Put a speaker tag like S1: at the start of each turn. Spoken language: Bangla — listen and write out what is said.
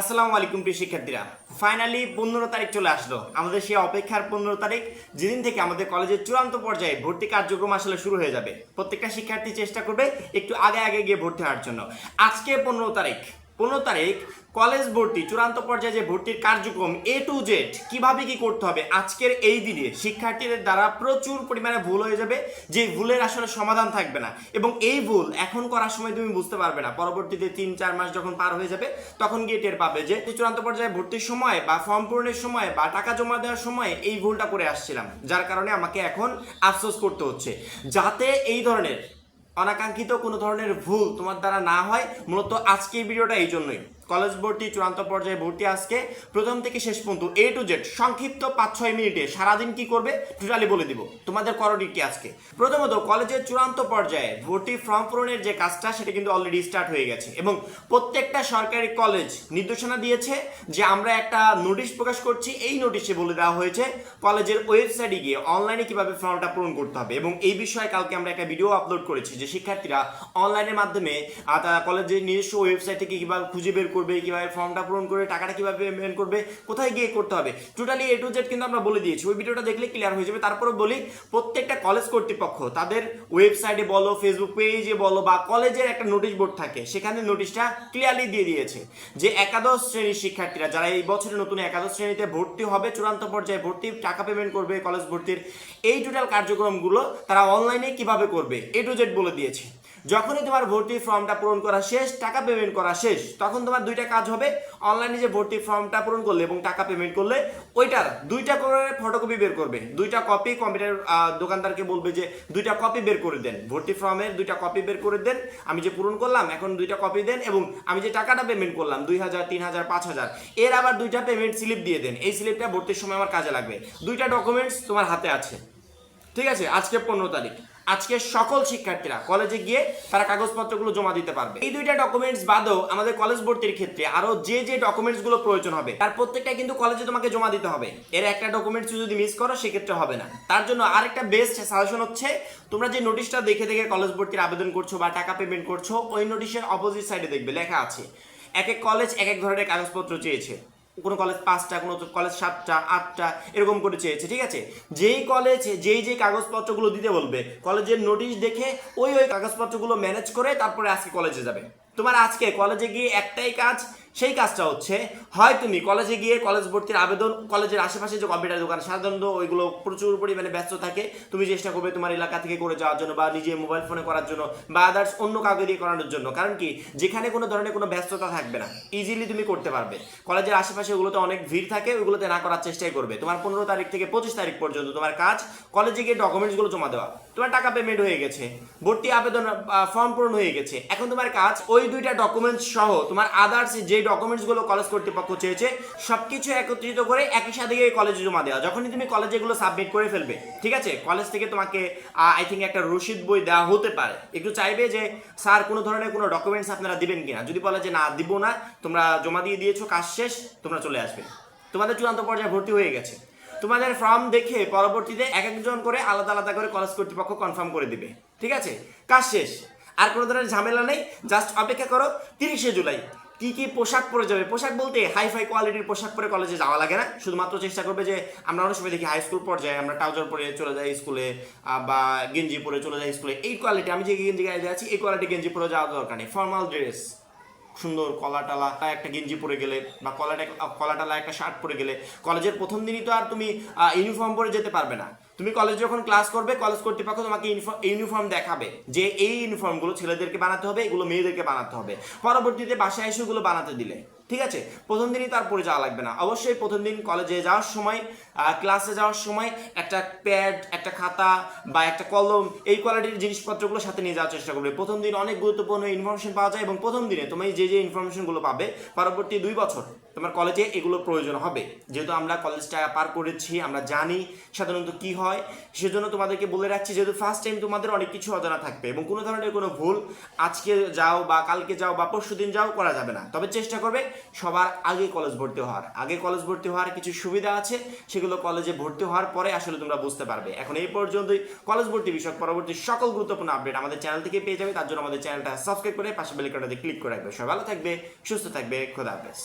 S1: আসসালামু আলাইকুম প্রিয় শিক্ষার্থীরা। ফাইনালি পনেরো তারিখ চলে আসলো। আমাদের সেই অপেক্ষার পনেরো তারিখ, যেদিন থেকে আমাদের কলেজের চূড়ান্ত পর্যায়ে ভর্তি কার্যক্রম আসলে শুরু হয়ে যাবে। প্রত্যেকটা শিক্ষার্থী চেষ্টা করবে একটু আগে আগে গিয়ে ভর্তি হওয়ার জন্য। আজকে পনেরো তারিখ। পনেরো তারিখ, কলেজ ভর্তি, চূড়ান্ত পর্যায়ে যে ভর্তির কার্যক্রম এ টু জেড কীভাবে কি করতে হবে? আজকের এই দিনে শিক্ষার্থীদের দ্বারা প্রচুর পরিমাণে ভুল হয়ে যাবে, যে ভুলের আসলে সমাধান থাকবে না। এবং এই ভুল এখন করার সময় তুমি বুঝতে পারবে না। পরবর্তীতে তিন, চার মাস যখন পার হয়ে যাবে, তখন গিয়ে টের পাবে যে চূড়ান্ত পর্যায়ে ভর্তির সময় বা ফর্ম পূরণের সময় বা টাকা জমা দেওয়ার সময় এই ভুলটা করে আসছিলাম। যার কারণে আমাকে এখন আফসোস করতে হচ্ছে। যাতে এই ধরনের অনাকাঙ্ক্ষিত কোনো ধরনের ভুল তোমার দ্বারা না হয় মূলত আজকের ভিডিওটা এই জন্যই। কলেজ ভর্তি, চূড়ান্ত পর্যায়ে ভর্তি আজকে। প্রথম থেকে শেষ পর্যন্ত এ টু জেড সংক্ষিপ্ত পাঁচ ছয় মিনিটে। সারাদিন কি করবে? টোটালি বলে দিব। তোমাদের করণীয় কি আজকে? প্রথমত, কলেজের চূড়ান্ত পর্যায়ে ভর্তি ফর্ম পূরণের যে কাজটা, সেটা কিন্তু অলরেডি স্টার্ট হয়ে গেছে। এবং প্রত্যেকটা সরকারি কলেজ নির্দেশনা দিয়েছে যে আমরা একটা নোটিশ প্রকাশ করছি। এই নোটিশে বলে দেওয়া হয়েছে, কলেজের ওয়েবসাইটে গিয়ে অনলাইনে কীভাবে ফর্মটা পূরণ করতে হবে। এবং এই বিষয়ে কালকে আমরা একটা ভিডিও আপলোড করেছি যে শিক্ষার্থীরা অনলাইনের মাধ্যমে কলেজের নিজস্ব ওয়েবসাইট থেকে কীভাবে খুঁজে বের করবে, কীভাবে ফর্মটা পূরণ করে টাকাটা কীভাবে পেমেন্ট করবে, কোথায় গিয়ে করতে হবে। টোটালি এ টু জেড কিন্তু আমরা বলে দিয়েছি। ওই ভিডিওটা দেখলে ক্লিয়ার হয়ে যাবে। তারপরে বলি, প্রত্যেকটা কলেজ কর্তৃপক্ষ, তাদের ওয়েবসাইটে বলো ফেসবুক পেজে বলো, বা কলেজের একটা নোটিশ বোর্ড থাকে, সেখানে নোটিশটা ক্লিয়ারলি দিয়ে দিয়েছে যে একাদশ শ্রেণির শিক্ষার্থীরা, যারা এই বছরে নতুন একাদশ শ্রেণীতে ভর্তি হবে, চূড়ান্ত পর্যায়ে ভর্তি, টাকা পেমেন্ট করবে কলেজ ভর্তির, এই টোটাল কার্যক্রমগুলো তারা অনলাইনে কীভাবে করবে? এ টু জেড বলে দিয়েছে। যখনই তোমার ভর্তির ফর্মটা পূরণ করা শেষ, টাকা পেমেন্ট করা শেষ, তখন তোমার দুইটা কাজ হবে। অনলাইনে যে ভর্তির ফর্মটা পূরণ করলে এবং টাকা পেমেন্ট করলে, ওইটার দুইটা করে ফটোকপি বের করবে। দুইটা কপি কম্পিউটার দোকানদারকে বলবে যে, দুইটা কপি বের করে দেন। ভর্তি ফর্মের দুইটা কপি বের করে দেন। আমি যে পূরণ করলাম, এখন দুইটা কপি দেন এবং আমি যে টাকাটা পেমেন্ট করলাম, দুই হাজার, তিন হাজার, পাঁচ হাজার, এর আবার দুইটা পেমেন্ট স্লিপ দিয়ে দেন। এই স্লিপটা ভর্তির সময় আমার কাজে লাগবে। দুইটা ডকুমেন্টস তোমার হাতে আছে। ঠিক আছে? আজকে পনেরো তারিখ। আজকে সকল শিক্ষার্থীরা কলেজে গিয়ে তারা কাগজপত্রগুলো জমা দিতে পারবে। এই দুইটা ডকুমেন্টস বাদেও আমাদের কলেজ ভর্তির ক্ষেত্রে আরও যে যে ডকুমেন্টসগুলো প্রয়োজন হবে, তার প্রত্যেকটা কিন্তু কলেজে তোমাকে জমা দিতে হবে। এর একটা ডকুমেন্টস যদি মিস করো, সেক্ষেত্রে হবে না। তার জন্য আরেকটা বেস্ট সাজেশন হচ্ছে, তোমরা যে নোটিশটা দেখে দেখে কলেজ ভর্তির আবেদন করছ বা টাকা পেমেন্ট করছ, ওই নোটিশের অপোজিট সাইডে দেখবে, লেখা আছে, এক এক কলেজ এক এক ধরনের কাগজপত্র চেয়েছে। কোনো কলেজ পাঁচটা, কোনো কলেজ সাতটা, আটটা, এরকম করে চেয়েছে, ঠিক আছে? যেই কলেজ যেই যেই কাগজপত্রগুলো দিতে বলবে কলেজের নোটিশ দেখে ওই ওই কাগজপত্রগুলো ম্যানেজ করে তারপরে আজকে কলেজে যাবে। তোমার আজকে কলেজে গিয়ে একটাই কাজ সেই কাজটা হচ্ছে, হয় তুমি কলেজে গিয়ে কলেজ ভর্তির আবেদন কলেজের আশেপাশে যে কম্পিউটার দোকান, সাধারণত ওইগুলো প্রচুর পরিমাণে ব্যস্ত থাকে। তুমি চেষ্টা করবে তোমার এলাকা থেকে করে যাওয়ার জন্য বা নিজে মোবাইল ফোনে করার জন্য বা আদার্স অন্য কাউকে দিয়ে করানোর জন্য। কারণ কি, যেখানে কোনো ধরনের কোনো ব্যস্ততা থাকবে না। ইজিলি তুমি করতে পারবে। কলেজের আশেপাশে ওগুলোতে অনেক ভিড় থাকে, ওইগুলোতে না করার চেষ্টাই করবে। তোমার পনেরো তারিখ থেকে পঁচিশ তারিখ পর্যন্ত তোমার কাজ কলেজে গিয়ে ডকুমেন্টসগুলো জমা দেওয়া। তোমার টাকা পেমেন্ট হয়ে গেছে। ভর্তি আবেদন ফর্ম পূরণ হয়ে গেছে। এখন তোমার কাজ, ওই দুইটা ডকুমেন্টস সহ তোমার আদার্স যে ডকুমেন্টসগুলো কলেজ কর্তৃপক্ষ চেয়েছে, সবকিছু একত্রিত করে একই সাথে গিয়ে কলেজে জমা দেওয়া। যখনই তুমি কলেজে এগুলো সাবমিট করে ফেলবে, ঠিক আছে? কলেজ থেকে তোমাকে আই থিঙ্ক একটা রসিদ বই দেওয়া হতে পারে। একটু চাইবে যে, স্যার, কোনো ধরনের কোনো ডকুমেন্টস আপনারা দিবেন কিনা? যদি বলে যে, না, দিব না, তোমরা জমা দিয়ে দিয়েছ, কাজ শেষ, তোমরা চলে আসবে। তোমাদের চূড়ান্ত পর্যায়ে ভর্তি হয়ে গেছে। তোমাদের ফর্ম দেখে পরবর্তীতে এক একজন করে আলাদা আলাদা করে কলেজ কর্তৃপক্ষ কনফার্ম করে দিবে, ঠিক আছে? কাজ শেষ। আর কোনো ধরনের ঝামেলা নেই জাস্ট অপেক্ষা করো, তিরিশে জুলাই। কি কি পোশাক পরে যাবে? পোশাক বলতে হাই ফাই কোয়ালিটির পোশাক পরে কলেজে যাওয়া লাগে না। শুধুমাত্র চেষ্টা করবে যে আমরা অনেক সময় দেখি হাই স্কুল পর্যায়ে আমরা ট্রাউজার পরে চলে যাই স্কুলে বা গেঞ্জি পরে চলে যাই স্কুলে এই কোয়ালিটি আমি যে গেঞ্জি গায়ে আছি, এই কোয়ালিটি গেঞ্জি পরে যাওয়া দরকার নেই। ফর্মাল ড্রেস সুন্দর কলা টালা, একটা গেঞ্জি পরে গেলে বা কলাটা, কলা টালা, একটা শার্ট পরে গেলে কলেজের প্রথম দিনই তো আর তুমি ইউনিফর্ম পরে যেতে পারবে না। তুমি কলেজ যখন ক্লাস করবে কলেজ কর্তৃপক্ষ তোমাকে ইউনিফর্ম দেখাবে যে এই ইউনিফর্মগুলো ছেলেদেরকে বানাতে হবে, এগুলো মেয়েদেরকে বানাতে হবে। পরবর্তীতে বাসায় এসে ওগুলো বানাতে দিলে। ঠিক আছে? প্রথম দিনই তার পরে যাওয়া লাগবে না। অবশ্যই প্রথম দিন কলেজে যাওয়ার সময় ক্লাসে যাওয়ার সময় একটা প্যাড একটা খাতা বা একটা কলম এই কোয়ালিটির জিনিসপত্রগুলো সাথে নিয়ে যাওয়ার চেষ্টা করবে। প্রথম দিন অনেক গুরুত্বপূর্ণ ইনফরমেশন পাওয়া যায় এবং প্রথম দিনে তুমি যে যে ইনফরমেশনগুলো পাবে, পরবর্তী দুই বছর তোমার কলেজে এগুলো প্রয়োজন হবে। যেহেতু আমরা কলেজটা পার করেছি, আমরা জানি সাধারণত কি হয়, সেজন্য তোমাদেরকে বলে রাখছি, যেহেতু ফার্স্ট টাইম তোমাদের অনেক কিছু অজানা থাকবে এবং কোনো ধরনের কোনো ভুল আজকে যাও বা কালকে যাও বা পরশু দিন যাও করা যাবে না। তবে চেষ্টা করবে সবার আগে কলেজ ভর্তি হওয়ার। আগে কলেজ ভর্তি হওয়ার কিছু সুবিধা আছে, সেগুলো কলেজে ভর্তি হওয়ার পরে আসলে তোমরা বুঝতে পারবে। এখন এই পর্যন্তই। কলেজ ভর্তি বিষয়ক পরবর্তী সকল গুরুত্বপূর্ণ আপডেট আমাদের চ্যানেল থেকে পেয়ে যাবে, তার জন্য আমাদের চ্যানেলটা সাবস্ক্রাইব করে পাশে বেলিকটাতে ক্লিক করে রাখবে। সবাই ভালো থাকবে, সুস্থ থাকবে, খোদা হাফেজ।